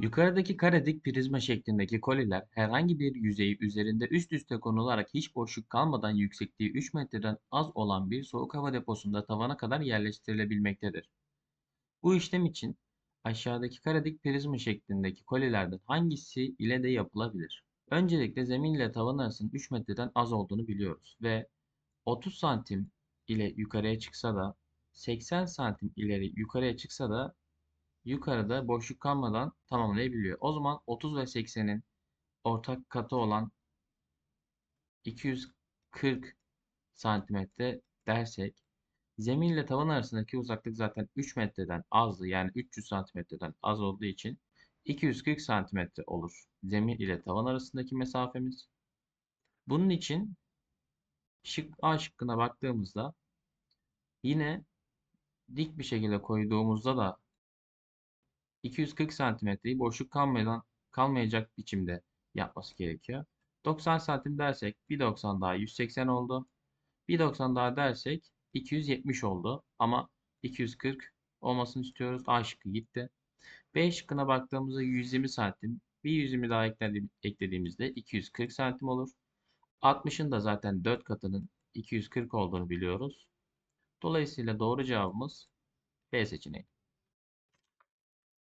Yukarıdaki kare dik prizma şeklindeki koliler herhangi bir yüzeyi üzerinde üst üste konularak hiç boşluk kalmadan yüksekliği 3 metreden az olan bir soğuk hava deposunda tavana kadar yerleştirilebilmektedir. Bu işlem için aşağıdaki kare dik prizma şeklindeki kolilerden hangisi ile de yapılabilir? Öncelikle zemin ile tavan arasının 3 metreden az olduğunu biliyoruz ve 30 santim ile yukarıya çıksa da 80 santim ileri yukarıya çıksa da yukarıda boşluk kalmadan tamamlayabiliyor. O zaman 30 ve 80'in ortak katı olan 240 santimetre dersek zemin ile tavan arasındaki uzaklık zaten 3 metreden azdı. Yani 300 santimetreden az olduğu için 240 santimetre olur. Zemin ile tavan arasındaki mesafemiz. Bunun için şık A şıkkına baktığımızda yine dik bir şekilde koyduğumuzda da 240 santimetreyi boşluk kalmadan kalmayacak biçimde yapması gerekiyor. 90 santim dersek 1.90 daha 180 oldu. 1.90 daha dersek 270 oldu. Ama 240 olmasını istiyoruz. A şıkkı gitti. B şıkkına baktığımızda 120 santim. Bir 120 daha eklediğimizde 240 santim olur. 60'ın da zaten 4 katının 240 olduğunu biliyoruz. Dolayısıyla doğru cevabımız B seçeneği.